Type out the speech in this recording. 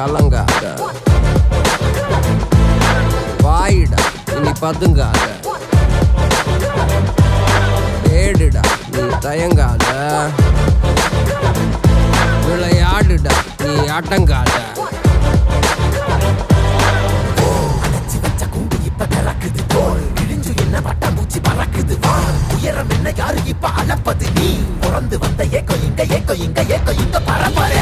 கலங்காத. வாயிடா இனி பதுங்காத. தேடுடா நீ தயங்காத. விளையாடுடா நீ ஆட்டங்காத உயரம் என்ன யாரு இப்ப அளப்பது? நீ பிறந்து வந்த ஏக்கோ இங்க ஏக்கோ இங்க ஏக்கோ இங்க பரம்பரை.